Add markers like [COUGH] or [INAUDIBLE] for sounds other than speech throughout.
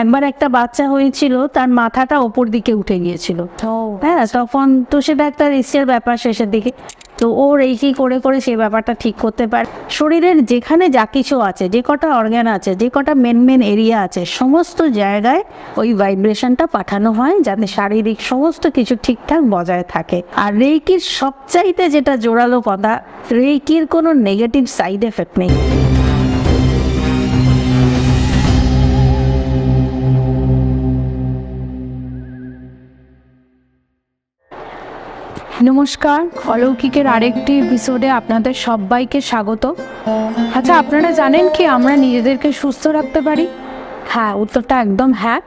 একবার একটা বাচ্চা হয়েছিল তার মাথাটা ওপর দিকে উঠে গিয়েছিল। হ্যাঁ তখন তো সেটা একটা রিস্কের ব্যাপার শেষের দিকে। তো ও রেকি করে করে সেই ব্যাপারটা ঠিক করতে পারে। শরীরের যেখানে যা কিছু আছে যে কটা অর্গ্যান আছে যে কটা মেন মেন এরিয়া আছে সমস্ত জায়গায় ওই ভাইব্রেশনটা পাঠানো হয় যাতে শারীরিক সমস্ত কিছু ঠিকঠাক বজায় থাকে। আর রেকির সবচাইতে যেটা জোরালো কথা রেকির কোনো নেগেটিভ সাইড এফেক্ট নেই। নমস্কার, অলৌকিকের আরেকটি এপিসোডে আপনাদের সবাইকে স্বাগত। আচ্ছা আপনারা জানেন কি আমরা নিজেদেরকে সুস্থ রাখতে পারি? হ্যাঁ উত্তরটা একদম হ্যাঁ।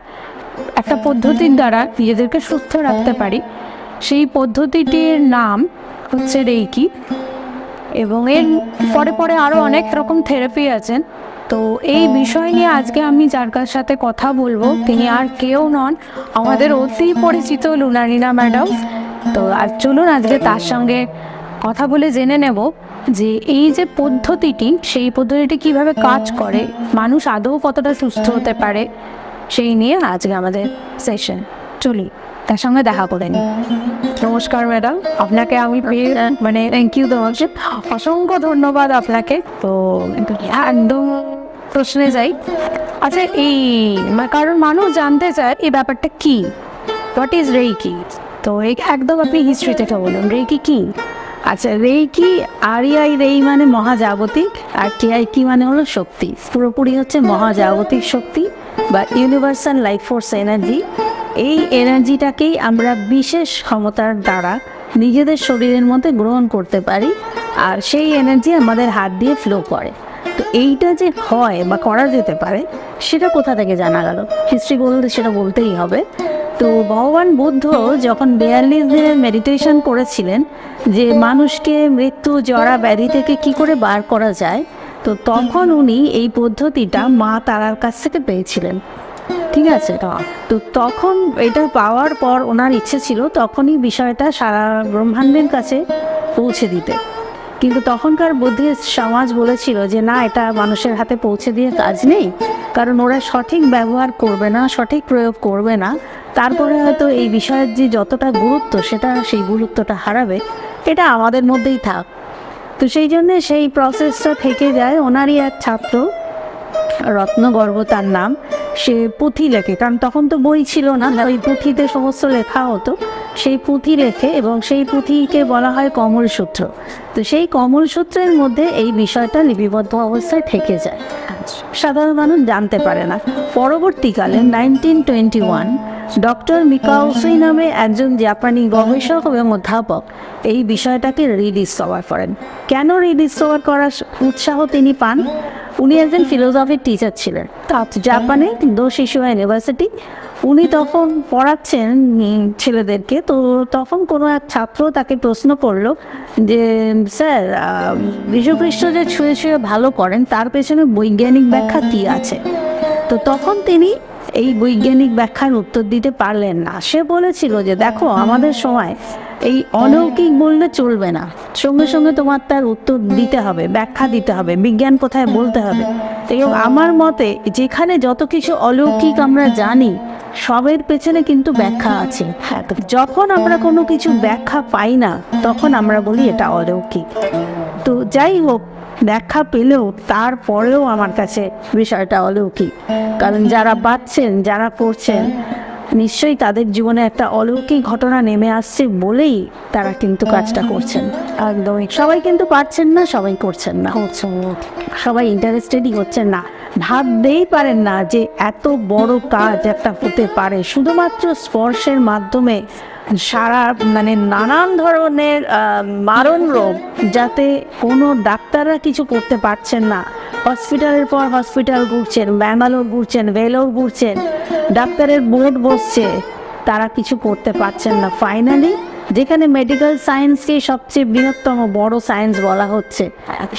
একটা পদ্ধতির দ্বারা নিজেদেরকে সুস্থ রাখতে পারি। সেই পদ্ধতিটির নাম হচ্ছে রেইকি এবং এর পরে পরে আরও অনেক রকম থেরাপি আছেন। তো এই বিষয় নিয়ে আজকে আমি যার কার সাথে কথা বলব, তিনি আর কেউ নন, আমাদের অতি পরিচিত লুনারিনা ম্যাডাম। তো আর চলুন আজকে তার সঙ্গে কথা বলে জেনে নেব যে এই যে পদ্ধতিটি সেই পদ্ধতিটি কীভাবে কাজ করে মানুষ আদৌ কতটা সুস্থ হতে পারে সেই নিয়ে আজকে আমাদের সেশন চলি তার সঙ্গে দেখা করে নিই। নমস্কার ম্যাডাম আপনাকে আমি পেয়ে মানে থ্যাংক ইউ তোমাকে অসংখ্য ধন্যবাদ আপনাকে। তো একদম প্রশ্নে যাই। আচ্ছা এই কারণ মানুষ জানতে চায় এই ব্যাপারটা কি? হোয়াট ইজ রেইকি তো একদম আপনি হিস্ট্রি থেকে বলুন। রেইকি কি? আচ্ছা রেইকি আরিআই রেই মানে মহাজাগতিক, আর টিআই কি মানে হলো শক্তি। পুরোপুরি হচ্ছে মহাজাগতিক শক্তি বা ইউনিভার্সাল লাইফ ফোর্স এনার্জি এই এনার্জিটাকেই আমরা বিশেষ ক্ষমতার দ্বারা নিজেদের শরীরের মধ্যে গ্রহণ করতে পারি, আর সেই এনার্জি আমাদের হাত দিয়ে ফ্লো করে। তো এইটা যে হয় বা করা যেতে পারে, সেটা কোথা থেকে জানা গেল? হিস্ট্রি বলতে সেটা বলতেই হবে। তো ভগবান বুদ্ধ যখন বিয়াল্লিশ দিনের মেডিটেশন করেছিলেন যে মানুষকে মৃত্যু জরা ব্যাধি থেকে কি করে বার করা যায় তো তখন উনি এই পদ্ধতিটা মা তারার কাছ থেকে পেয়েছিলেন। ঠিক আছে? তো তখন এটা পাওয়ার পর ওনার ইচ্ছে ছিল তখনই বিষয়টা সারা ব্রহ্মাণ্ডের কাছে পৌঁছে দিতে। কিন্তু তখনকার বুদ্ধির সমাজ বলেছিল যে না এটা মানুষের হাতে পৌঁছে দিয়ে কাজ নেই। কারণ ওরা সঠিক ব্যবহার করবে না সঠিক প্রয়োগ করবে না। তারপরে হয়তো এই বিষয়ের যে যতটা গুরুত্ব সেটা সেই গুরুত্বটা হারাবে, এটা আমাদের মধ্যেই থাক। তো সেই জন্য সেই প্রসেসটা থেকে যায় ওনারই এক ছাত্র রত্নগর্ব তার নাম, সে পুঁথি লেখে, কারণ তখন তো বই ছিল না, ওই পুঁথিতে সমস্ত লেখা হতো। সেই পুঁথি লেখে এবং সেই পুঁথিকে বলা হয় কমল সূত্র। তো সেই কমল সূত্রের মধ্যে এই বিষয়টা লিপিবদ্ধ অবস্থায় থেকে যায়। সাধারণ মানুষ জানতে পারে না। পরবর্তীকালে nineteen twenty one doctor Mikao Usui নামে একজন জাপানি গবেষক এবং অধ্যাপক। এই বিষয়টাকে রিডিসকভার করেন। কেন রিডিসকভার করার উৎসাহ তিনি পান? উনি একজন ফিলোসফির টিচার ছিলেন। জাপানে দো শিশুয়া ইউনিভার্সিটি। উনি তখন পড়াচ্ছেন ছেলেদেরকে। তো তখন কোনো এক ছাত্র তাকে প্রশ্ন করল যে, স্যার যীশুখ্রিস্ট যে ছুঁয়ে ছুঁয়ে ভালো করেন তার পেছনে বৈজ্ঞানিক ব্যাখ্যা কী আছে? তো তখন তিনি এই বৈজ্ঞানিক ব্যাখ্যার উত্তর দিতে পারলেন না। সে বলেছিল যে, দেখো, আমাদের সময় এই অলৌকিক বললে চলবে না। সঙ্গে সঙ্গে তোমার তার উত্তর দিতে হবে, ব্যাখ্যা দিতে হবে, বিজ্ঞান কোথায় বলতে হবে? এবং আমার মতে, যেখানে যত কিছু অলৌকিক আমরা জানি, সবের পেছনে কিন্তু ব্যাখ্যা আছে। যখন আমরা কোনো কিছু ব্যাখ্যা পাই না, তখন আমরা বলি এটা অলৌকিক। তো যাই হোক ব্যাখ্যা পেলেও তারপরেও আমার কাছে বিষয়টা অলৌকিক। কারণ যারা পাচ্ছেন যারা করছেন নিশ্চয়ই তাদের জীবনে একটা অলৌকিক ঘটনা নেমে আসছে বলেই তারা কিন্তু কাজটা করছেন। একদমই। সবাই কিন্তু পারছেন না সবাই করছেন না। সবাই ইন্টারেস্টেডই হচ্ছেন না। ভাবতেই পারেন না যে এত বড় কাজ একটা হতে পারে। শুধুমাত্র স্পর্শের মাধ্যমে সারা মানে নানান ধরনের মারণ রোগ যাতে কোনো ডাক্তাররা কিছু করতে পারছেন না। হসপিটালের পর হসপিটাল ঘুরছেন ব্যাঙ্গালোর ঘুরছেন ভেলোর ঘুরছেন ডাক্তারের বোর্ড বসছে তারা কিছু করতে পারছেন না। ফাইনালি যেখানে মেডিকেল সায়েন্সকে সবচেয়ে বৃহত্তম বড় সায়েন্স বলা হচ্ছে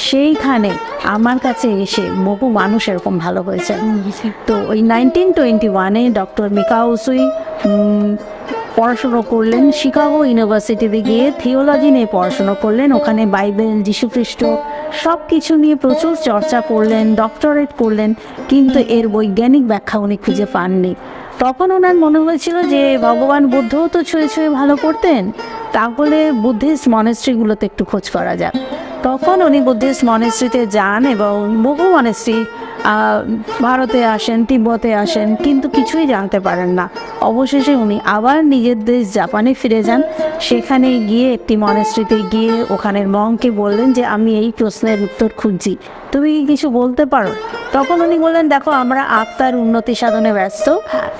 সেইখানে আমার কাছে এসে বহু মানুষ এরকম ভালো হয়েছে। তো ওই নাইনটিন টোয়েন্টি ওয়ানে ডক্টর মিকাউসুই পড়াশুনো করলেন শিকাগো ইউনিভার্সিটিতে গিয়ে থিওলজি নিয়ে পড়াশুনো করলেন, ওখানে বাইবেল, যীশুখ্রিস্ট সব কিছু নিয়ে প্রচুর চর্চা করলেন, ডক্টরেট করলেন, কিন্তু এর বৈজ্ঞানিক ব্যাখ্যা উনি খুঁজে পাননি। তখন ওনার মনে হয়েছিল যে, ভগবান বুদ্ধও তো ছুঁয়ে ছুঁয়ে ভালো করতেন, তাহলে বুদ্ধিস্ট মনেস্ট্রিগুলোতে একটু খোঁজ করা যাক। তখন উনি বুদ্ধিস্ট মনেস্ট্রিতে যান এবং বহু মনেস্ট্রি ভারতে আসেন, তিব্বতে আসেন, কিন্তু কিছুই জানতে পারেন না। অবশেষে উনি আবার নিজের দেশ জাপানে ফিরে যান। সেখানে গিয়ে একটি মনেস্ট্রিতে গিয়ে ওখানের মংকে বললেন যে, আমি এই প্রশ্নের উত্তর খুঁজছি। তুমি কি কিছু বলতে পারো? তখন উনি বললেন, দেখো, আমরা আত্মার উন্নতি সাধনে ব্যস্ত।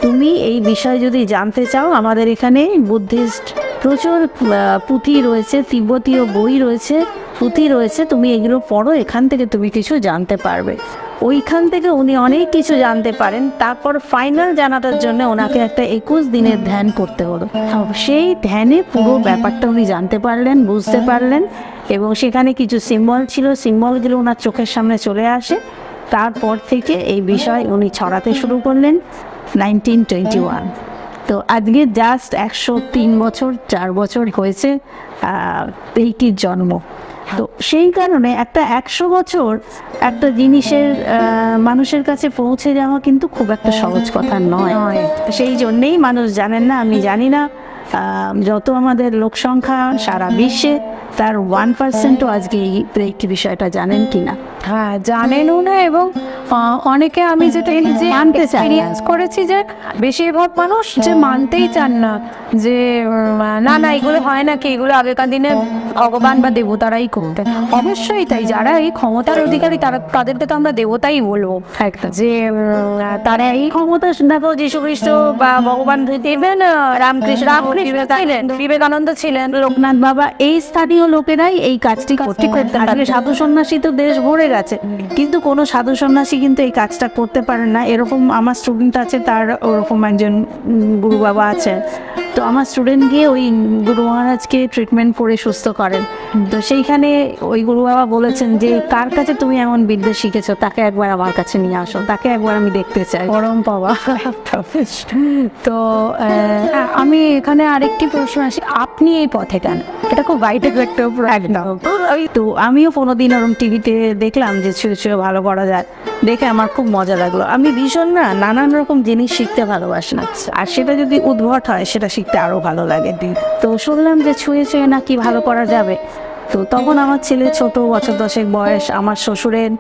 তুমি এই বিষয় যদি জানতে চাও, আমাদের এখানে বুদ্ধিস্ট প্রচুর পুঁথি রয়েছে, তিব্বতীয় বই রয়েছে, পুঁথি রয়েছে। তুমি এগুলো পড়ো, এখান থেকে তুমি কিছু জানতে পারবে। ওইখান থেকে উনি অনেক কিছু জানতে পারেন। তারপর ফাইনাল জানাটার জন্য ওনাকে একটা একুশ দিনের ধ্যান করতে হলো। সেই ধ্যানে পুরো ব্যাপারটা উনি জানতে পারলেন, বুঝতে পারলেন এবং সেখানে কিছু সিম্বল ছিল। সিম্বলগুলো ওনার চোখের সামনে চলে আসে। তারপর থেকে এই বিষয় উনি ছড়াতে শুরু করলেন নাইনটিন টোয়েন্টি ওয়ান তো আজকে জাস্ট একশো তিন বছর, চার বছর হয়েছে এইটির জন্ম। তো সেই কারণে একটা একশো বছর একটা জিনিসের মানুষের কাছে পৌঁছে যাওয়া কিন্তু খুব একটা সহজ কথা নয়। সেই জন্যেই মানুষ জানেন না আমি জানি না। যত আমাদের লোক সংখ্যা সারা বিশ্বে তার ওয়ান পার্সেন্টও আজকে এই একটি বিষয়টা জানেন কি না হ্যাঁ জানেনও না এবং অনেকে আমি যেটা নিজে মানতে এক্সপিরিয়েন্স করেছি যে বেশিরভাগ মানুষ যে মানতেই চান না যে না না এগুলো হয় না কি এগুলো আগেকার দিনে ভগবান বা দেবতারাই করতেন। অবশ্যই তাই যারা এই ক্ষমতার অধিকারী তারা তাদেরকে তো আমরা দেবতাই বলব। একটা যে তারা এই ক্ষমতা দেখো যীশু খ্রিস্ট বা ভগবান দেখবেন রামকৃষ্ণ ছিলেন বিবেকানন্দ ছিলেন। লোকনাথ বাবা এই স্থানীয় লোকেরাই এই কাজটি করতে করতে সাধু সন্ন্যাসী তো দেশ ভরে গেছে কিন্তু কোনো সাধু সন্ন্যাসী কিন্তু এই কাজটা করতে পারেন না। এরকম আমার স্টুডেন্ট আছে তার ওরকম একজন গুরু বাবা আছে। তো আমার স্টুডেন্ট গিয়ে ওই গুরু মহারাজকে ট্রিটমেন্ট করে সুস্থ করেন। তো সেইখানে ওই গুরু বাবা বলেছেন যে কার কাছে তুমি এমন বিদ্যা শিখেছো? তাকে একবার আমার কাছে নিয়ে আসো। তাকে একবার আমি দেখতে চাই। পরম পাওয়া। তো আমি এখানে আরেকটি প্রশ্ন আসি। আপনি এই পথে কেন? এটা খুব বাইটে একটা প্রশ্ন। তো আমিও কোনোদিন ওরকম টিভিতে দেখলাম যে ছুঁয়ে ছুঁয়ে ভালো করা যায়। দেখে আমার খুব মজা লাগল। আমি ভীষণ না নানান রকম জিনিস শিখতে ভালোবাসি না। আর সেটা যদি উদ্ভট হয়, সেটা শিখতে আরও ভালো লাগে তো শুনলাম যে ছুঁয়ে ছুঁয়ে নাকি ভালো করা যাবে। তো তখন আমার ছেলে ছোট, বছর দশেক বয়স, আমার শ্বশুরের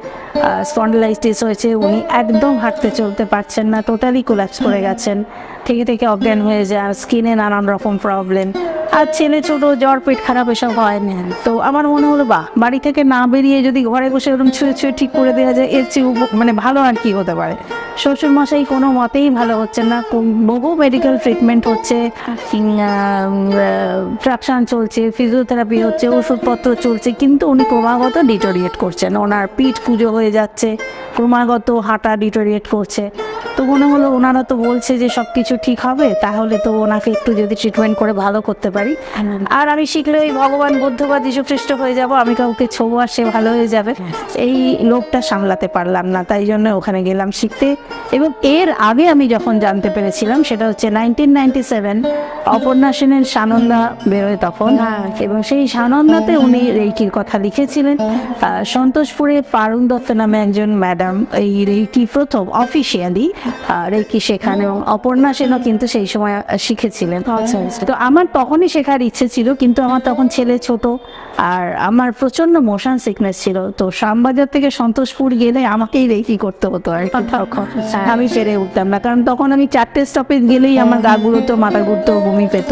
স্পন্ডলাইটিস হয়েছে, উনি একদম হাঁটতে চলতে পারছেন না টোটালি কোলাপস করে গেছেন। থেকে থেকে অজ্ঞান হয়ে যায় স্কিনে নানান রকম প্রবলেম আর ছেলে ছোট, জ্বর, পেট খারাপ, এসব হয় না। তো আমার মনে হলো, বাহ, বাড়ি থেকে না বেরিয়ে যদি ঘরে বসে ওরকম ছুঁয়ে ছুঁয়ে ঠিক করে দেওয়া যায়, এর চেয়ে মানে ভালো আর কি হতে পারে? শ্বশুর মশাই কোনো মতেই ভালো হচ্ছে না বহু মেডিকেল ট্রিটমেন্ট হচ্ছে ট্রাকশন চলছে ফিজিওথেরাপি হচ্ছে, ওষুধপত্র চলছে, কিন্তু উনি ক্রমাগত ডিটোরিয়েট করছেন। ওনার পিঠ পুজো হয়ে যাচ্ছে, ক্রমাগত হাঁটা ডিটোরিয়েট করছে। তো মনে হলো ওনারা তো বলছে যে সব কিছু ঠিক হবে তাহলে তো ওনাকে একটু যদি ট্রিটমেন্ট করে ভালো করতে পারি। আর আমি শিখলে ওই ভগবান বুদ্ধ বা যীশু খ্রিস্ট হয়ে যাব আমি কাউকে ছোবো আর সে ভালো হয়ে যাবে। এই লোকটা সামলাতে পারলাম না তাই জন্য ওখানে গেলাম শিখতে। এবং এর আগে আমি যখন জানতে পেরেছিলাম সেটা হচ্ছে নাইনটিন নাইনটি সেভেন অপর্ণা সেনের সানন্দা বেরোয় তখন। এবং সেই সানন্দাতে উনি রেইকির কথা লিখেছিলেন সন্তোষপুরে পারুণ দত্ত নামে একজন ম্যাডাম এই রেইকি প্রথম অফিসিয়ালি রেইকি শেখান এবং অপর্ণা সেনও কিন্তু সেই সময় শিখেছিলেন। তো আমার তখনই শেখার ইচ্ছে ছিল কিন্তু আমার তখন ছেলে ছোট আর আমার প্রচণ্ড মোশন সিকনেস ছিল। তো শ্যামবাজার থেকে সন্তোষপুর গেলে আমাকেই রেকি করতে হতো আর তখন আমি সেরে উঠতাম না কারণ তখন আমি চারটে স্টপেজ গেলেই আমার গা গুলোতো মাথা ঘুরতো বমি পেত।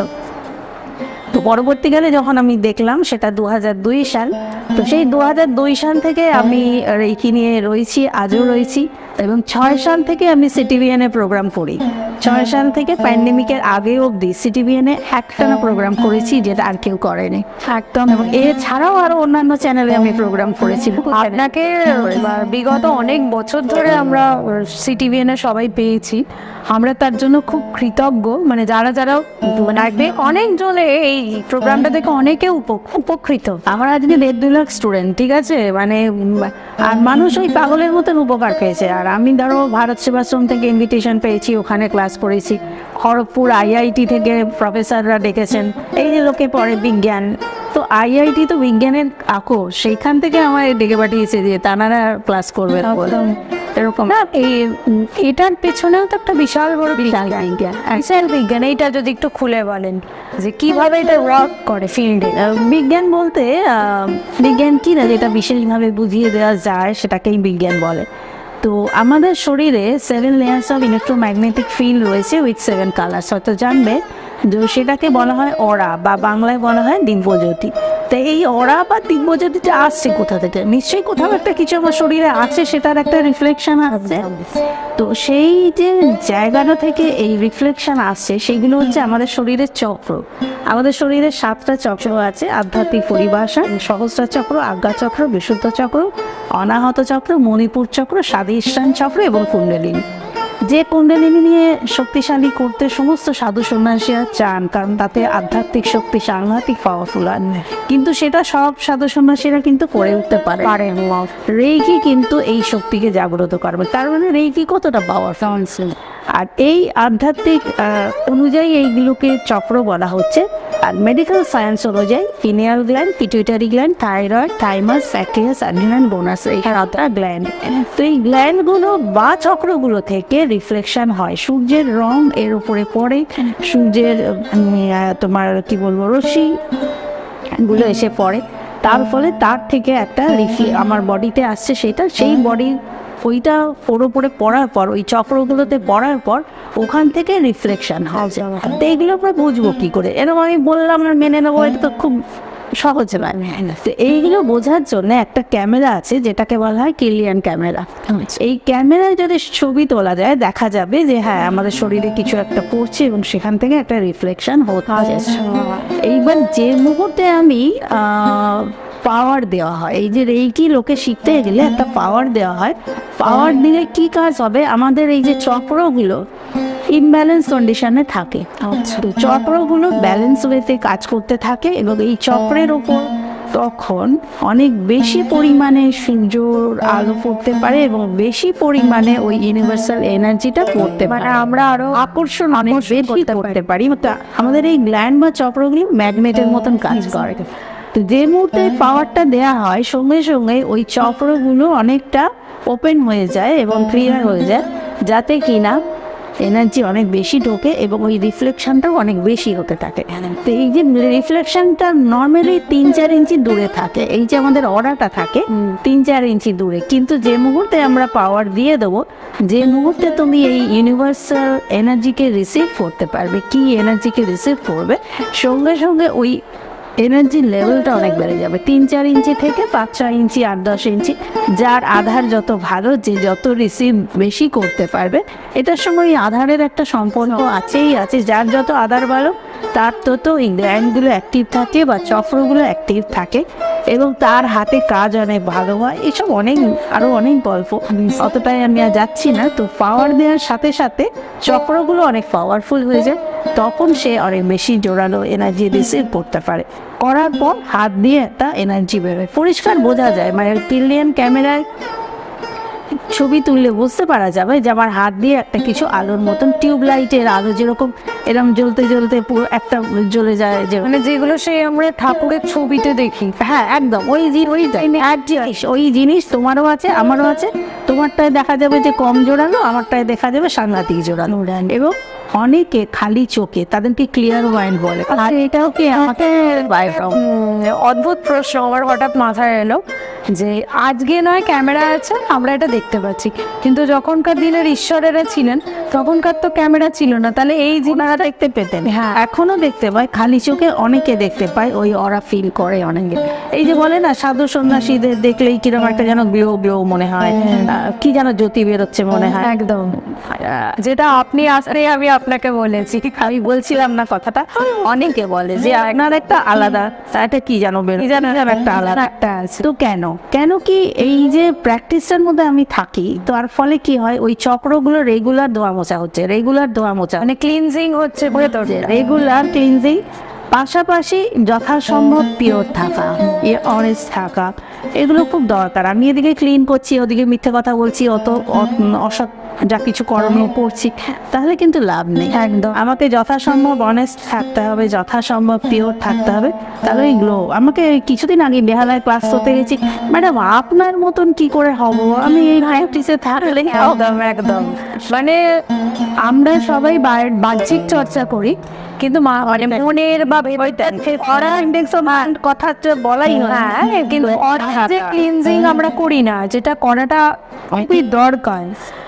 তো পরবর্তীকালে যখন আমি দেখলাম সেটা দু দুই সাল তো সেই দু দুই সাল থেকে আমি রেকি নিয়ে রয়েছি আজও রয়েছি। এবং ছয় সাল থেকে আমি সিটিভিএনে প্রোগ্রাম করি। ছয় সাল থেকে প্যান্ডেমিকের আগে অবধি সিটিভিএনে একটানা প্রোগ্রাম করেছি যেটা আর কেউ করেনি। একদম। এবং এছাড়াও আরও অন্যান্য চ্যানেলে আমি প্রোগ্রাম করেছি। আপনাকে বিগত অনেক বছর ধরে আমরা সিটিভিএনে সবাই পেয়েছি। আমরা তার জন্য খুব কৃতজ্ঞ। মানে যারা যারা মানে অনেক জনে এই প্রোগ্রামটা দেখে অনেকে উপ- উপকৃত। আমার আজকে দেড় দুই লাখ স্টুডেন্ট ঠিক আছে? মানে আর মানুষ ওই পাগলের মতন উপকার পেয়েছে। আর আর আমি ধরো ভারত সেবাশ্রম থেকে ইনভিটেশন পেয়েছি ওখানে ক্লাস করেছি। খড়গপুর আইআইটি থেকে প্রফেসররা ডেকেছেন। এই যে লোকে পড়ে বিজ্ঞান তো আইআইটি তো বিজ্ঞানের আকো সেইখান থেকে আমায় ডেকে পাঠিয়েছে যে তানারা ক্লাস করবে এরকম। না এই এটার পেছনেও তো একটা বিশাল বড় বিজ্ঞান। বিজ্ঞান। বিশাল বিজ্ঞান এইটা যদি একটু খুলে বলেন যে কীভাবে এটা ওয়ার্ক করে ফিল্ডে বিজ্ঞান বলতে বিজ্ঞান কি না যেটা বিশেষভাবে বুঝিয়ে দেওয়া যায় সেটাকেই বিজ্ঞান বলে। তো আমাদের শরীরে seven layers of electromagnetic field রয়েছে উইথ সেভেন কালার্স হয়তো জানবে সেটাকে বলা হয় অরা বা বাংলায় বলা হয় দিব্যজ্যোতি তো এই অরা বা দিব্যজ্যোতিটা আসছে কোথা থেকে? নিশ্চয়ই কোথাও একটা কিছু আমার শরীরে আছে, সেটার একটা রিফ্লেকশন আছে। তো সেই যে জায়গাটা থেকে এই রিফ্লেকশন আসছে, সেগুলো হচ্ছে আমাদের শরীরের চক্র। আমাদের শরীরে সাতটা চক্র আছে, আধ্যাত্মিক পরিভাষা, সহস্রা চক্র, আজ্ঞা চক্র, বিশুদ্ধ চক্র, অনাহত চক্র, মণিপুর চক্র, স্বাধিষ্ঠান চক্র এবং কুণ্ডলিনী। যে কুণ্ডলিনী নিয়ে শক্তিশালী করতে সমস্ত সাধু সন্ন্যাসীরা চান কারণ তাতে আধ্যাত্মিক শক্তি সাংঘাতিক পাওয়ারফুল আর কিন্তু সেটা সব সাধু সন্ন্যাসীরা কিন্তু করে উঠতে পারে। পারে। রেইকি কিন্তু এই শক্তিকে জাগ্রত করবে। তার মানে রেইকি কতটা পাওয়ারফুল আর এই আধ্যাত্মিক অনুযায়ী এইগুলোকে চক্র বলা হচ্ছে। আর মেডিকেল সায়েন্স অনুযায়ী pineal gland pituitary gland thyroid thymus স্যাক্রিয়াস adrenal বোনাস এই সাতটা গ্ল্যান্ড তো এই গ্ল্যান্ডগুলো বা চক্রগুলো থেকে রিফ্লেকশন হয়। সূর্যের রং এর উপরে পড়ে। সূর্যের তোমার কি বলব, রশ্মি গুলো এসে পড়ে। তার ফলে তার থেকে একটা রিফ্লে আমার বডিতে আসছে সেটা। সেই বডি ওইটা পড়ে পড়ে পড়ার পর ওই চক্রগুলোতে পড়ার পর ওখান থেকে রিফ্লেকশন হয় তো এইগুলো আমরা বুঝব কি করে। এরকম আমি বললাম না মেনে নেব এটা তো খুব সহজ নয়। তো এইগুলো বোঝার জন্য একটা ক্যামেরা আছে যেটাকে বলা হয় কিলিয়ান ক্যামেরা এই ক্যামেরায় যদি ছবি তোলা যায় দেখা যাবে যে হ্যাঁ আমাদের শরীরে কিছু একটা পড়ছে এবং সেখান থেকে একটা রিফ্লেকশন হচ্ছে। এইবার যে মুহূর্তে আমি পাওয়ার দেওয়া হয়। এই যে রেইকি লোকে শিখতে গেলে একটা পাওয়ার দেওয়া হয়। পাওয়ার দিলে কি কাজ হবে? আমাদের এই যে চক্রগুলো ইমব্যালেন্স কন্ডিশনে থাকে। তো চক্রগুলো ব্যালেন্স ওয়েতে কাজ করতে থাকে এবং এই চক্রের ওপর তখন অনেক বেশি পরিমাণে সূর্যর আলো পড়তে পারে এবং বেশি পরিমাণে ওই ইউনিভার্সাল এনার্জিটা পড়তে পারে। আমরা আরও আকর্ষণ অনেক বেশি করতে পারি। আমাদের এই গ্ল্যান্ড বা চক্রগুলি ম্যাগনেটের মতন কাজ করে। তো যে মুহূর্তে পাওয়ারটা দেয়া হয় সঙ্গে সঙ্গে ওই চক্রগুলো অনেকটা ওপেন হয়ে যায় এবং ক্লিয়ার হয়ে যায় যাতে কিনা এনার্জি অনেক বেশি ঢোকে এবং ওই রিফ্লেকশনটাও অনেক বেশি হতে থাকে। তো এই যে রিফ্লেকশনটা নর্মালি তিন চার ইঞ্চি দূরে থাকে এই যে আমাদের অরাটা থাকে তিন চার ইঞ্চি দূরে। কিন্তু যে মুহূর্তে আমরা পাওয়ার দিয়ে দেবো যে মুহূর্তে তুমি এই ইউনিভার্সাল এনার্জিকে রিসিভ করতে পারবে কি এনার্জিকে রিসিভ করবে সঙ্গে সঙ্গে ওই এনার্জির লেভেলটা অনেক বেড়ে যাবে। তিন, চার ইঞ্চি থেকে পাঁচ, ছয় ইঞ্চি, আট, দশ ইঞ্চি। যার আধার যত ভালো, যে যত রিসিভ বেশি করতে পারবে, এটার সঙ্গে ওই আধারের একটা সম্পর্ক আছেই আছে। যার যত আধার ভালো তার তত এই গ্ল্যান্ডগুলো অ্যাক্টিভ থাকে বা চক্রগুলো অ্যাক্টিভ থাকে এবং তার হাতে কাজ অনেক ভালো হয়, এসব অনেক আরও অনেক গল্প। অতটাই আমি আর যাচ্ছি না। তো পাওয়ার দেওয়ার সাথে সাথে চক্রগুলো অনেক পাওয়ারফুল হয়ে যায়। তখন সে অনেক বেশি জোরালো এনার্জি রিসিভ করতে পারে। করার পর হাত দিয়ে একটা এনার্জি বেরোয়। পরিষ্কার বোঝা যায় মানে পিলিয়ন ক্যামেরায় ছবি তুললে বুঝতে পারা যাবে যে আমার হাত দিয়ে একটা কিছু আলোর মতন টিউব লাইটের আলো যেরকম এরকম জ্বলতে জ্বলতে পুরো একটা জ্বলে যায় যে মানে যেগুলো সেই আমরা ঠাকুরের ছবিতে দেখি। হ্যাঁ একদম। ওই ওই জিনিস ওই জিনিস তোমারও আছে আমারও আছে। তোমারটায় দেখা যাবে যে কম জোড়ানো আমারটায় দেখা যাবে সাংঘাতিক জোড়ানো এবং অনেকে খালি চোখে তাদেরকে ক্লিয়ার মাইন্ড বলে। আর এটাও কি আমাকে উম, অদ্ভুত প্রশ্ন আমার হঠাৎ মাথায় এলো। যে আজকে নয় ক্যামেরা আছে আমরা এটা দেখতে পাচ্ছি। কিন্তু যখনকার দিনের ঈশ্বরেরা ছিলেন তখনকার তো ক্যামেরা ছিল না। তাহলে এই যে ওনারা দেখতে পেতেন। হ্যাঁ। এখনও দেখতে পায় খালি চোখে অনেকে দেখতে পায় ওই ওরা ফিল করে অনেকে। এই যে বলে না সাধু সন্ন্যাসীদের দেখলেই কীরকম একটা যেন গ্লো গ্লো মনে হয় আহ, কি যেন জ্যোতি বেরোচ্ছে মনে হয়। একদম। যেটা আপনি আসলে আমি আপনাকে বলেছি। আমি বলছিলাম না কথাটা [LAUGHS] অনেকে বলে যে আপনার একটা আলাদা একটা কি যেন বেরো একটা আলাদা। একটা আছে। তো কেন? কেন কি এই যে প্র্যাকটিসের মধ্যে আমি থাকি তো আর ফলে কি হয়, ওই চক্রগুলো রেগুলার ধোয়া মোছা হচ্ছে রেগুলার ধোয়া মোছা মানে ক্লিনজিং হচ্ছে রেগুলার ক্লিনজিং পাশাপাশি যথাসম্ভব পিওর থাকা অনেস্ট থাকা, এগুলো খুব দরকার। আমি এদিকে ক্লিন করছি, ওদিকে মিথ্যে কথা বলছি, অত অসৎ যা কিছু করণীয় পড়ছি তাহলে কিন্তু লাভ নেই। একদম। আমাকে যথাসম্ভব অনেস্ট থাকতে হবে যথাসম্ভব পিওর থাকতে হবে। তাহলে গ্লো আমাকে কিছুদিন আগে বেহালায় ক্লাস করতে গেছি। ম্যাডাম আপনার মতন কি করে হব? আমি এই ভাইটিসে থাকলে একদম একদম। মানে আমরা সবাই বাহ্যিক চর্চা করি। কিন্তু মানে মনের বা কথা বলাই নয়। হ্যাঁ কিন্তু ক্লিনজিং আমরা করি না যেটা করাটা খুবই দরকার।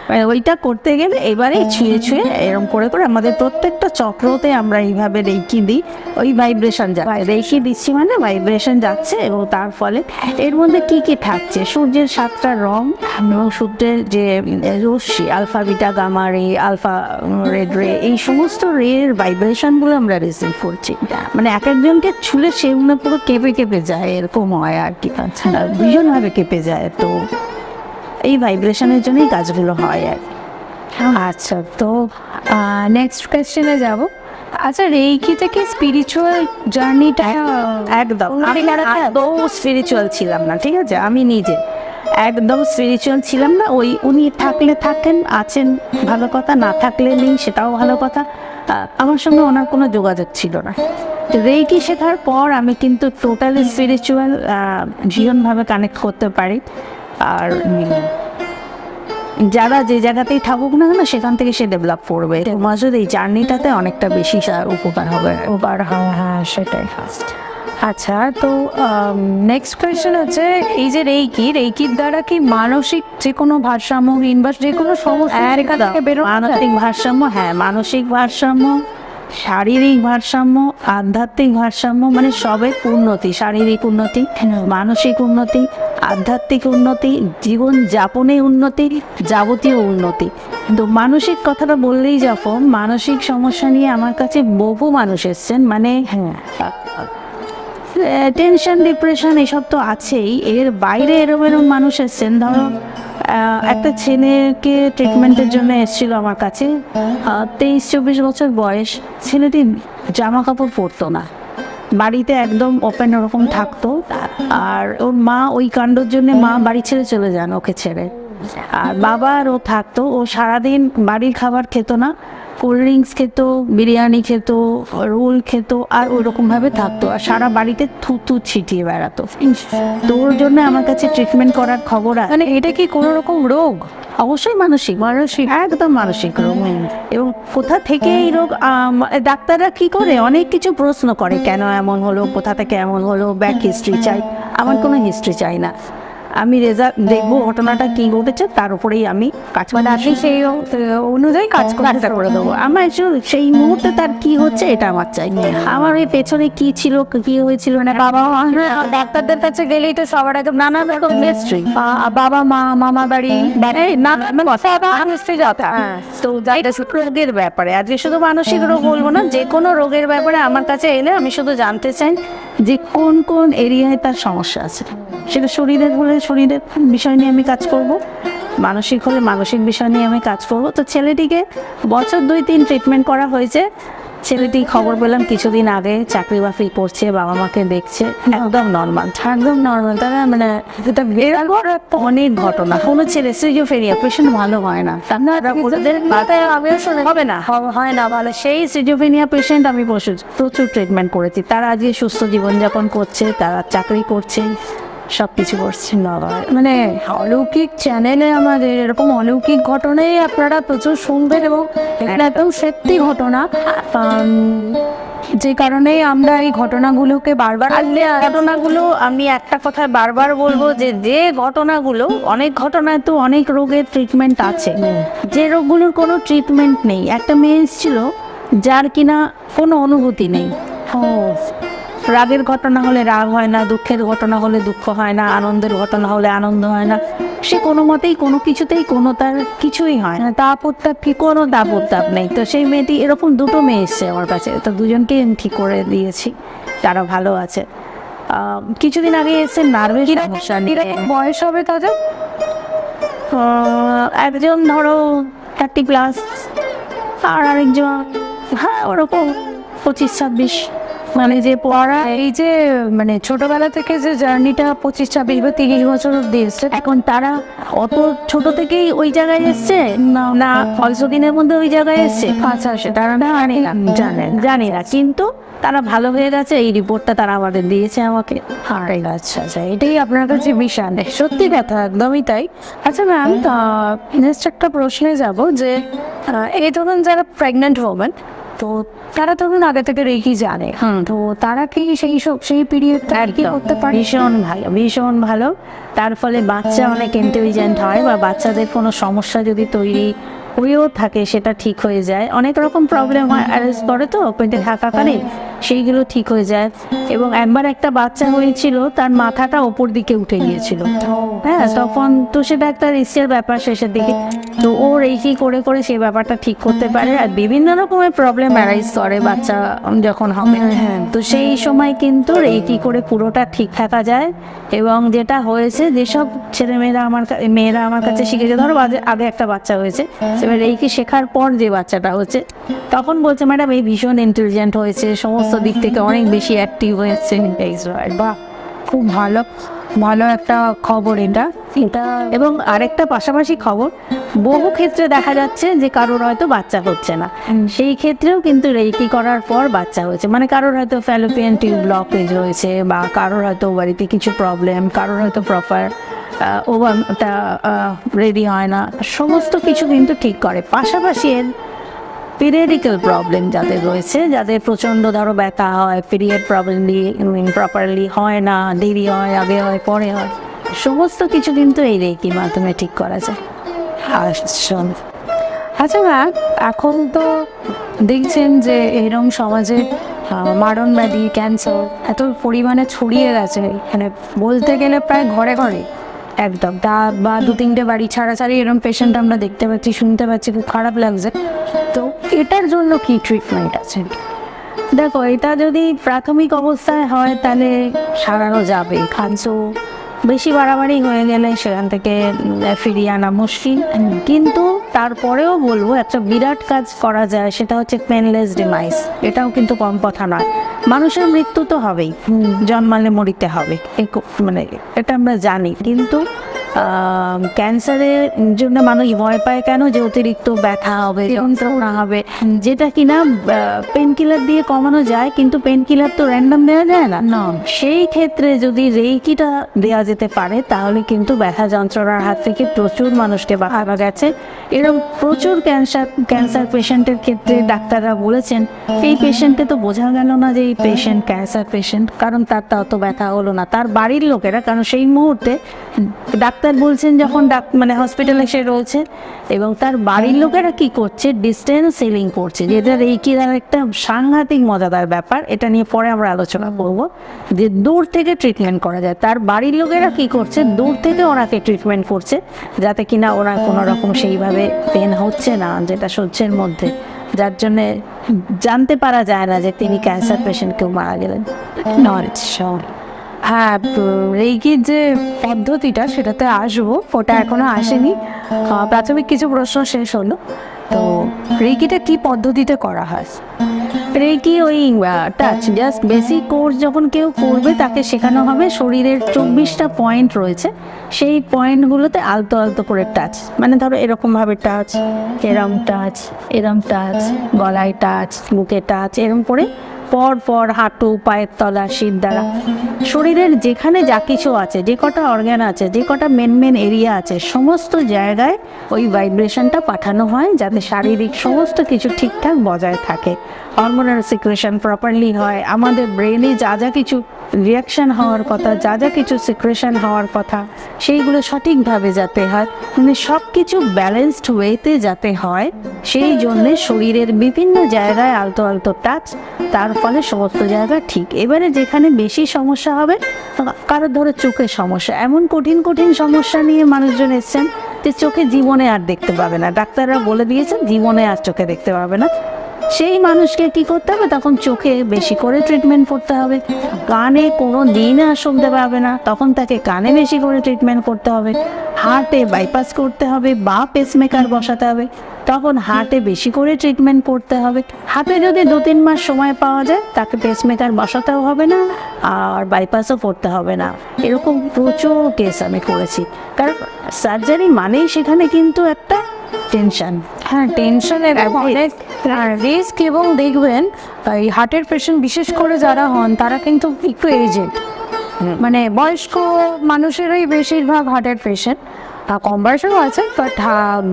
মানে ওইটা করতে গেলে এবারে ছুঁয়ে ছুঁয়ে এরকম করে করে আমাদের প্রত্যেকটা চক্রতে আমরা এইভাবে রেখি দিই ওই ভাইব্রেশন যায় রেখি দিচ্ছি মানে ভাইব্রেশন যাচ্ছে এবং তার ফলে এর মধ্যে কি কি থাকছে? সূর্যের সাতটা রং এবং সূর্যের যে রশ্মি alpha beta gamma ray alpha red ray এই সমস্ত রের ভাইব্রেশনগুলো আমরা রিসিভ করছি। মানে এক একজনকে ছুলে সেগুলো পুরো কেঁপে কেঁপে যায় এরকম হয় আর কি। ভীষণভাবে কেঁপে যায় তো। এই ভাইব্রেশনের জন্যই কাজগুলো হয় আর। আচ্ছা তো নেক্সট কোয়েশ্চেনে যাব। আচ্ছা রেইকিতে কি স্পিরিচুয়াল জার্নিটা একদম। আমি একদম স্পিরিচুয়াল ছিলাম না ঠিক আছে? আমি নিজে একদম স্পিরিচুয়াল ছিলাম না। ওই উনি থাকলে থাকেন আছেন ভালো কথা না থাকলে নেই সেটাও ভালো কথা। আমার সঙ্গে ওনার কোনো যোগাযোগ ছিল না। রেইকি শেখার পর আমি কিন্তু টোটালি স্পিরিচুয়াল ভীষণভাবে কানেক্ট করতে পারি। আর যারা যে জায়গাতেই থাকুক না কেন, সেখান থেকে সে ডেভেলপ করবে। যদি এই জার্নিটাতে অনেকটা বেশি উপকার হবে। ওবার হ্যাঁ হ্যাঁ সেটাই ফার্স্ট আচ্ছা তো নেক্সট কোয়েশ্চেন হচ্ছে এই যে রেইকি রেইকির দ্বারা কি মানসিক যে কোনো ভারসাম্যহীন বা যে কোনো সমস্যা বেরোনো মানসিক ভারসাম্য হ্যাঁ মানসিক ভারসাম্য শারীরিক ভারসাম্য আধ্যাত্মিক ভারসাম্য মানে সবের উন্নতি শারীরিক উন্নতি মানসিক উন্নতি আধ্যাত্মিক উন্নতি জীবন যাপনে উন্নতি যাবতীয় উন্নতি। তো মানসিক কথাটা বললেই যখন মানসিক সমস্যা নিয়ে আমার কাছে বহু মানুষ এসছেন মানে টেনশন ডিপ্রেশন এসব তো আছেই। এর বাইরে এরম এরম মানুষ এসছেন ধরো একটা ছেলেকে ট্রিটমেন্টের জন্য এসেছিল আমার কাছে। তেইশ, চব্বিশ বছর বয়স। ছেলেটি জামা কাপড় পরতো না। বাড়িতে একদম ওপেন ওরকম থাকতো। আর ওর মা ওই কাণ্ডর জন্য মা বাড়ি ছেড়ে চলে যান ওকে ছেড়ে। আর বাবা আর ও থাকতো। ও সারাদিন বাড়ির খাবার খেত না। কোল্ড ড্রিঙ্কস খেত বিরিয়ানি খেত রোল খেত আর ওইরকম ভাবে থাকতো। আর সারা বাড়িতে থুতু ছিটিয়ে বেড়াতো। তো ওর জন্য আমার কাছে ট্রিটমেন্ট করার খবর আছে। মানে এটা কি কোনো রকম রোগ? অবশ্যই মানসিক। মানসিক। একদম মানসিক রোগ। এবং কোথা থেকে এই রোগ ডাক্তাররা কি করে? অনেক কিছু প্রশ্ন করে। কেন এমন হলো? কোথা থেকে এমন হলো? ব্যাক হিস্ট্রি চাই। আমার কোনো হিস্ট্রি চাই না। আমি রেজাল্ট দেখব ঘটনাটা কি ঘটেছে তার উপরেই আমি কাজ মানে আপনি সেই অনুযায়ী কাজ করতে করে দেবো। আমার সেই মুহূর্তে তার কি হচ্ছে এটা আমার চাই। আমার ওই পেছনে কি ছিল কি হয়েছিল না? বাবা মা ডাক্তারদের কাছে গেলেই তো সবার আগে নানা রকম মিস্ট্রি বা- বাবা মা মামা বাড়ি তো যাই রোগের ব্যাপারে। আজকে শুধু মানসিক রোগ বলব না যে কোনো রোগের ব্যাপারে আমার কাছে এলে আমি শুধু জানতে চাই যে কোন কোন এরিয়ায় তার সমস্যা আছে। সেটা শরীরের হলে শরীরের বিষয় নিয়ে আমি কাজ করব। মানসিক হলে মানসিক বিষয় নিয়ে আমি কাজ করব। তো ছেলেটিকে বছর দুই তিন ট্রিটমেন্ট করা হয়েছে। ছেলেটি খবর পেলাম কিছুদিন আগে চাকরি বাকরি করছে বাবা মাকে দেখছে। একদম নর্মাল একদম নর্মাল তারা মানে বড় একটা অনেক ঘটনা। কোনো ছেলে সিজোফেরিয়া পেশেন্ট ভালো হয় না। আমিও শুনে হবে না। হয় না ভালো। সেই সিজোফেনিয়া পেশেন্ট আমি প্রচুর প্রচুর ট্রিটমেন্ট করেছি। তারা আজকে সুস্থ জীবনযাপন করছে তারা চাকরি করছে। সব কিছু করছে বাবা। মানে অলৌকিক চ্যানেলে আমাদের এরকম অলৌকিক ঘটনাই আপনারা প্রচুর শুনবেন এবং এটা একদম সত্যি ঘটনা। যে কারণে আমরা এই ঘটনাগুলোকে বারবার আনলে ঘটনাগুলো আমি একটা কথা বারবার বলব যে যে ঘটনাগুলো অনেক ঘটনায় তো অনেক রোগের ট্রিটমেন্ট আছে। যে রোগগুলোর কোনো ট্রিটমেন্ট নেই। একটা মেয়ে ছিল যার কিনা কোনো অনুভূতি নেই। রাগের ঘটনা হলে রাগ হয় না দুঃখের ঘটনা হলে দুঃখ হয় না আনন্দের ঘটনা হলে আনন্দ হয় না। সে কোনো মতেই কোনো কিছুতেই কোনো তার কিছুই হয় না। তাপ উত্তাপ কি কোনো তাপ উত্তাপ নেই। তো সেই মেয়েটি এরকম দুটো মেয়ে এসছে আমার কাছে। তো দুজনকে আমি ঠিক করে দিয়েছি তারা ভালো আছে। কিছুদিন আগে এসে নার্ভের সমস্যা নিয়ে বয়স হবে তাদের? একজন ধরো থার্টি প্লাস আর আরেকজন হ্যাঁ ওরকম পঁচিশ ছাব্বিশ। মানে যে পড়া এই যে মানে ছোটবেলা থেকে যে জার্নিটা পঁচিশ ছাব্বিশ বা তিরিশ বছর অব্দি এসছে এখন তারা অত ছোট থেকেই ওই জায়গায় এসছে? না অল্প দিনের মধ্যে ওই জায়গায় এসছে? আচ্ছা সেটা তারা জানি না। জানি না। কিন্তু তারা ভালো হয়ে গেছে এই রিপোর্টটা তারা আমাদের দিয়েছে আমাকে। আরে আচ্ছা আচ্ছা। এটাই আপনার কাছে বিশাল সত্যি কথা একদমই তাই। আচ্ছা ম্যাম নেক্সট একটা প্রশ্নে যাব যে এই ধরুন যারা প্রেগনেন্ট হবেন তো তারা ধরুন আগে থেকে রেখি জানে। তো তারা কি সেই সব সেই পিরিয়ডটা কি করতে পারে? ভীষণ ভালো ভীষণ ভালো। তার ফলে বাচ্চা অনেক ইন্টেলিজেন্ট হয় বা বাচ্চাদের কোনো সমস্যা যদি তৈরি হয়েও থাকে, সেটা ঠিক হয়ে যায়। অনেক রকম প্রবলেম হয় অ্যারেস্ট করে তো পেটে থাকাকালীন সেইগুলো ঠিক হয়ে যায়। এবং একবার একটা বাচ্চা হয়েছিল, তার মাথাটা ওপর দিকে উঠে গিয়েছিল। হ্যাঁ তখন তো সেটা একটা রিস্কের ব্যাপার শেষের দিকে। তো ও রেখি করে করে সেই ব্যাপারটা ঠিক করতে পারে। আর বিভিন্ন রকমের প্রবলেম অ্যারাইজ করে বাচ্চা যখন হবে। তো সেই সময় কিন্তু রেকি করে পুরোটা ঠিক থাকা যায়। এবং যেটা হয়েছে, যেসব ছেলেমেয়েরা আমার কা- মেয়েরা আমার কাছে শিখেছে, ধরো আগে একটা বাচ্চা হয়েছে এবার কি শেখার পর যে বাচ্চাটা হচ্ছে, তখন বলছে, ম্যাডাম, এই ভীষণ ইন্টেলিজেন্ট হয়েছে, সমস্ত দিক থেকে অনেক বেশি অ্যাক্টিভ হয়েছে। বাহ, খুব ভালো। ভালো একটা খবর এটা। এটা এবং আরেকটা পাশাপাশি খবর বহু ক্ষেত্রে দেখা যাচ্ছে যে কারোর হয়তো বাচ্চা হচ্ছে না। সেই ক্ষেত্রেও কিন্তু রেকি করার পর বাচ্চা হয়েছে। মানে কারোর হয়তো ফ্যালোপিয়ান টিউব ব্লকেজ রয়েছে বা কারোর হয়তো বাড়িতে কিছু প্রবলেম কারোর হয়তো প্রপার ওভারটা রেডি হয় না। সমস্ত কিছু কিন্তু ঠিক করে। পাশাপাশি এর পিরিয়ডিক্যাল প্রবলেম যাদের রয়েছে, যাদের প্রচণ্ড ধরো ব্যথা হয় পিরিয়ড প্রবলেমলি প্রপারলি হয় না, দেরি হয়, আগে হয়, পরে হয়, সমস্ত কিছু কিন্তু এই রেকির মাধ্যমে ঠিক করা যায়। আচ্ছা ম্যাম এখন তো দেখছেন যে এরম সমাজে মারণ ব্যাধি ক্যান্সার এত পরিমাণে ছড়িয়ে গেছে এখানে বলতে গেলে প্রায় ঘরে ঘরে। একদম। তা বা দু তিনটে বাড়ি ছাড়া ছাড়ি এরম পেশেন্ট আমরা দেখতে পাচ্ছি, শুনতে পাচ্ছি, খুব খারাপ লাগছে। তো এটার জন্য কি ট্রিটমেন্ট আছে? দেখো, এটা যদি প্রাথমিক অবস্থায় হয়, তাহলে সারানো যাবে খানসো বেশি বাড়াবাড়ি হয়ে গেলে সেখান থেকে ফিরিয়ে আনা মুশকিল। কিন্তু তারপরেও বলব, একটা বিরাট কাজ করা যায়, সেটা হচ্ছে পেনলেস ডিমাইস এটাও কিন্তু কম কথা নয়। মানুষের মৃত্যু তো হবেই। জন্মালে মরিতে হবে। মানে এটা আমরা জানি। কিন্তু ক্যান্সারের জন্য মানুষ ভয় পায় কেন যে অতিরিক্ত ব্যথা হবে যন্ত্রণা হবে যেটা কিনা পেন কিলার দিয়ে কমানো যায় কিন্তু পেন কিলার তো র্যান্ডম দেওয়া যায় না। না। সেই ক্ষেত্রে যদি রেইকিটা দেওয়া যেতে পারে তাহলে কিন্তু ব্যথা যন্ত্রণার হাত থেকে প্রচুর মানুষকে বাঁচানো গেছে। এরকম প্রচুর ক্যান্সার ক্যান্সার পেশেন্টের ক্ষেত্রে ডাক্তাররা বলেছেন এই পেশেন্টকে তো বোঝা গেল না যে এই পেশেন্ট ক্যান্সার পেশেন্ট কারণ তার তা অত ব্যথা হলো না। তার বাড়ির লোকেরা কারণ সেই মুহূর্তে ডাক্তার বলছেন যখন মানে হসপিটালে সে রয়েছে, এবং তার বাড়ির লোকেরা কি করছে? ডিস্টেন্স সেলিং করছে, যেটা আর একটা সাংঘাতিক মজাদার ব্যাপার। এটা নিয়ে পরে আমরা আলোচনা করব, যে দূর থেকে ট্রিটমেন্ট করা যায়। তার বাড়ির লোকেরা কি করছে? দূর থেকে ওনাকে ট্রিটমেন্ট করছে, যাতে কিনা ওরা কোনো রকম সেইভাবে পেন হচ্ছে না, যেটা সহ্যের মধ্যে। যার জন্য জানতে পারা যায় না যে তিনি ক্যান্সার পেশেন্ট কেউ মারা গেলেন। আচ্ছা হ্যাঁ রেগির যে পদ্ধতিটা সেটাতে আসব, ওটা এখনও আসেনি। প্রাথমিক কিছু প্রশ্ন শেষ হলো। তো রেগিটা কি পদ্ধতিতে করা হয়? রেকি ওই টাচ জাস্ট বেসিক কোর্স যখন কেউ করবে তাকে শেখানো হবে। শরীরের চব্বিশটা পয়েন্ট রয়েছে। সেই পয়েন্টগুলোতে আলতো আলতো করে টাচ মানে ধরো এরকমভাবে টাচ এরম টাচ এরম টাচ গলায় টাচ বুকে টাচ এরম করে পর পর হাঁটু, পায়ের তলা শীত দ্বারা। শরীরের যেখানে যা কিছু আছে, যে কটা অর্গ্যান আছে, যে কটা মেন মেন এরিয়া আছে, সমস্ত জায়গায় ওই ভাইব্রেশনটা পাঠানো হয় যাতে শারীরিক সমস্ত কিছু ঠিকঠাক বজায় থাকে। হরমোনাল সিকুয়েশন প্রপারলি হয়, আমাদের ব্রেনে যা যা কিছু রিয়াকশন হওয়ার কথা, যা যা কিছু সিক্রেশন হওয়ার কথা, সেইগুলো সঠিকভাবে যাতে হয় মানে সব কিছু ব্যালেন্সড ওয়েতে যাতে হয়, সেই জন্যে শরীরের বিভিন্ন জায়গায় আলতো আলতো টাচ তার ফলে সমস্ত জায়গা ঠিক। এবারে যেখানে বেশি সমস্যা হবে, কারোর ধরো চোখের সমস্যা, এমন কঠিন কঠিন সমস্যা নিয়ে মানুষজন এসছেন যে চোখে জীবনে আর দেখতে পাবে না। ডাক্তাররা বলে দিয়েছেন, জীবনে আর চোখে দেখতে পাবে না। সেই মানুষকে কি করতে হবে? তখন চোখে বেশি করে ট্রিটমেন্ট করতে হবে। কানে কোনো দিন আর শুনতে পাবে না। তখন তাকে কানে বেশি করে ট্রিটমেন্ট করতে হবে। হার্টে বাইপাস করতে হবে বা পেসমেকার বসাতে হবে। তখন হার্টে বেশি করে ট্রিটমেন্ট করতে হবে। হাতে যদি দু, তিন মাস সময় পাওয়া যায়, তাকে পেসমেকার বসাতেও হবে না আর বাইপাসও করতে হবে না। এরকম প্রচুর কেস আমি করেছি। কারণ সার্জারি মানেই সেখানে কিন্তু একটা টেনশন হ্যাঁ টেনশনের অনেক রিস্ক এবং দেখবেন এই হার্টের পেশেন্ট বিশেষ করে যারা হন তারা কিন্তু একটু এজেড মানে বয়স্ক মানুষেরই বেশিরভাগ হার্টের পেশেন্ট কম বয়সেরও আছে বাট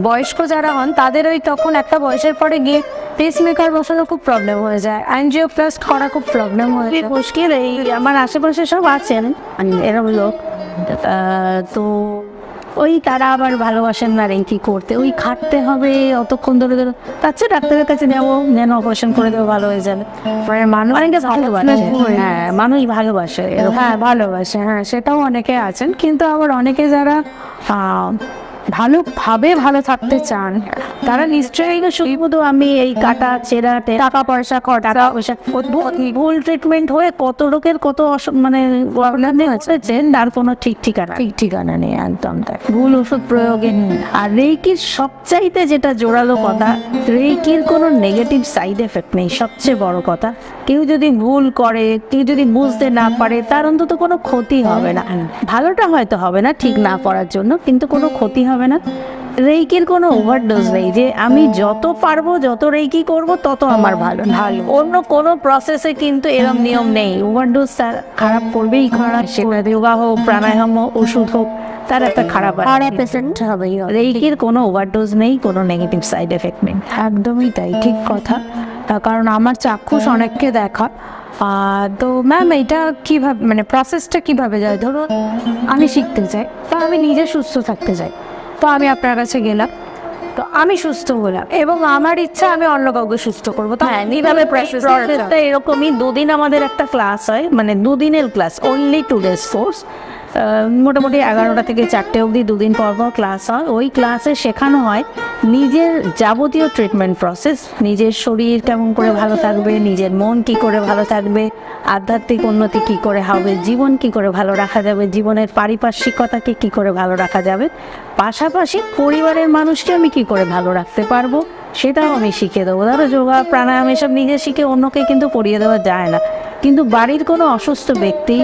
বয়স্ক যারা হন তাদেরই তখন একটা বয়সের পরে গিয়ে পেসমেকার বসানো খুব প্রবলেম হয়ে যায় অ্যানজিওপ্লাস্ট করা খুব প্রবলেম হয়ে যায়। মুশকিল এই আমার আশেপাশে সব আছেন এরকম লোক। তো ওই তারা আবার ভালোবাসেন না রে কি করতে? ওই খাটতে হবে অতক্ষণ ধরে ধরে। তার চেয়ে ডাক্তারের কাছে যাব নেন অপারেশন করে দেবো ভালো হয়ে যাবে। মানে মানুষ অনেকে ভালোবাসে। হ্যাঁ মানুষ ভালোবাসে হ্যাঁ ভালোবাসে হ্যাঁ সেটাও অনেকে আছেন। কিন্তু আবার অনেকে যারা আহ, ভালোভাবে ভালো থাকতে চান। তারা নিশ্চয়ই শুধু আমি এই কাটা চেরাটে টাকা পয়সা টাকা পয়সা ভুল- ট্রিটমেন্ট হয়ে কত লোকের কত মানে প্রবলেমে হচ্ছে তার কোনো ঠিক ঠিকানা ঠিক ঠিকানা নেই একদম তাই। ভুল ওষুধ প্রয়োগে আর রেইকির সবচাইতে যেটা জোরালো কথা রেইকির কোনো নেগেটিভ সাইড এফেক্ট নেই সবচেয়ে বড় কথা কেউ যদি ভুল করে কেউ যদি বুঝতে না পারে তার অন্তত কোনো ক্ষতি হবে না। ভালোটা হয়তো হবে না ঠিক না করার জন্য কিন্তু কোনো ক্ষতি হবে না। রেইকির কোনো ওভারডোজ নেই যে আমি যত পারব যত রেইকি করব তত আমার ভালো ভালো। অন্য কোনো প্রসেসে কিন্তু এরম নিয়ম নেই। ওভারডোজ তার খারাপ করবেই খারাপ সেটা যোগা হোক প্রাণায়াম হোক ওষুধ হোক তার একটা খারাপ পেশেন্ট হবেই। হবে। রেইকির কোনো ওভারডোজ নেই কোনো নেগেটিভ সাইড এফেক্ট নেই। একদমই তাই ঠিক কথা। কারণ আমার চাক্ষুষ অনেককে দেখা তো ম্যাম এটা কীভাবে মানে প্রসেসটা কীভাবে যায়? ধরুন আমি শিখতে চাই বা আমি নিজে সুস্থ থাকতে চাই। তো আমি আপনার কাছে গেলাম। তো আমি সুস্থ হলাম এবং আমার ইচ্ছা আমি অন্য কাউকে সুস্থ করব। তো হ্যাঁ এইভাবে এরকমই দুদিন আমাদের একটা ক্লাস হয় মানে দুদিনের class only two days course মোটামুটি এগারোটা থেকে চারটে অবধি দুদিন পর পর ক্লাস হয়। ওই ক্লাসে শেখানো হয় নিজের যাবতীয় ট্রিটমেন্ট প্রসেস নিজের শরীর কেমন করে ভালো থাকবে, নিজের মন কি করে ভালো থাকবে, আধ্যাত্মিক উন্নতি কি করে হবে, জীবন কি করে ভালো রাখা যাবে, জীবনের পারিপার্শ্বিকতাকে কি করে ভালো রাখা যাবে, পাশাপাশি পরিবারের মানুষকে আমি কি করে ভালো রাখতে পারব, সেটাও আমি শিখে দেবো। ধরো যোগা, প্রাণায়াম, এসব নিজে শিখে অন্যকে কিন্তু পড়িয়ে দেওয়া যায় না। কিন্তু বাড়ির কোনো অসুস্থ ব্যক্তি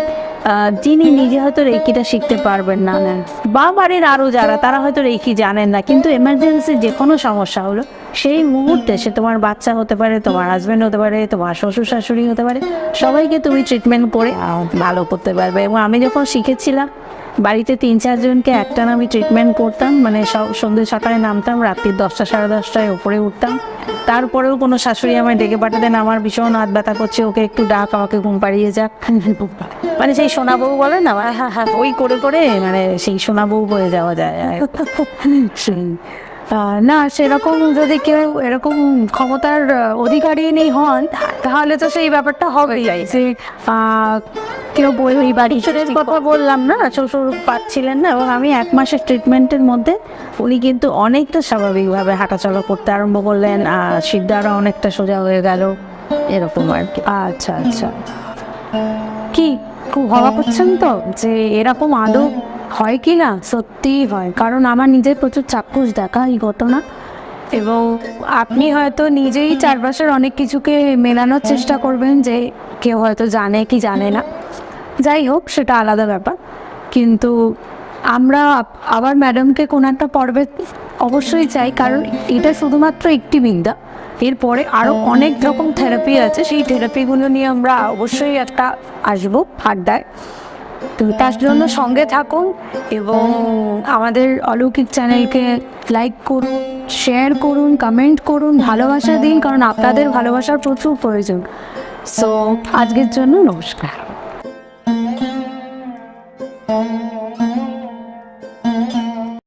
যিনি নিজে হয়তো রেকিটা শিখতে পারবেন না নেন বা বাড়ির আরও যারা, তারা হয়তো রেকি জানেন না, কিন্তু এমার্জেন্সি যে কোনো সমস্যা হলো, সেই মুহূর্তে সে তোমার বাচ্চা হতে পারে, তোমার হাজব্যান্ড হতে পারে, তোমার শ্বশুর শাশুড়ি হতে পারে, সবাইকে তুমি ট্রিটমেন্ট করে ভালো করতে পারবে। এবং আমি যখন শিখেছিলাম বাড়িতে তিন চারজনকে একটা আমি ট্রিটমেন্ট করতাম মানে সব- সন্ধ্যে সকালে নামতাম রাত্রির দশটা, সাড়ে দশটায় ওপরে উঠতাম। তারপরেও কোনো শাশুড়ি আমায় ডেকে পাঠাতেন, আমার ভীষণ হাত ব্যথা করছে, ওকে একটু ডাক, আমাকে ঘুম পাড়িয়ে যাক। মানে সেই সোনা বউ বলে না হ্যাঁ হ্যাঁ ওই করে করে মানে সেই সোনা বউ হয়ে যাওয়া যায়। [LAUGHS] না সেরকম যদি কেউ এরকম ক্ষমতার অধিকারী নেই হন তাহলে তো সেই ব্যাপারটা হবেই। যে কেউ বই ওই বাড়ি শ্বশুরের কথা বললাম না শ্বশুর পাচ্ছিলেন না এবং আমি এক মাসের ট্রিটমেন্টের মধ্যে উনি কিন্তু অনেকটা স্বাভাবিকভাবে হাঁটাচলা করতে আরম্ভ করলেন আর সিদ্ধারা অনেকটা সোজা হয়ে গেল এরকম আর কি। আচ্ছা আচ্ছা। কি খুব হওয়া করছেন তো? যে এরকম আদৌ হয় কি না? সত্যিই হয়। কারণ আমার নিজের প্রচুর চাক্ষুষ দেখা এই ঘটনা। এবং আপনি হয়তো নিজেই চারপাশের অনেক কিছুকে মেলানোর চেষ্টা করবেন যে কেউ হয়তো জানে কি জানে না। যাই হোক, সেটা আলাদা ব্যাপার। কিন্তু আমরা আবার ম্যাডামকে কোনো একটা পর্বে অবশ্যই চাই, কারণ এটা শুধুমাত্র একটি বিদ্যা। এরপরে আরও অনেক রকম থেরাপি আছে। সেই থেরাপিগুলো নিয়ে আমরা অবশ্যই একটা আসব আড্ডায়। তো তার জন্য সঙ্গে থাকুন এবং আমাদের অলৌকিক চ্যানেলকে লাইক করুন শেয়ার করুন কমেন্ট করুন, ভালোবাসা দিন, কারণ আপনাদের ভালোবাসার প্রচুর প্রয়োজন। সো আজকের জন্য নমস্কার।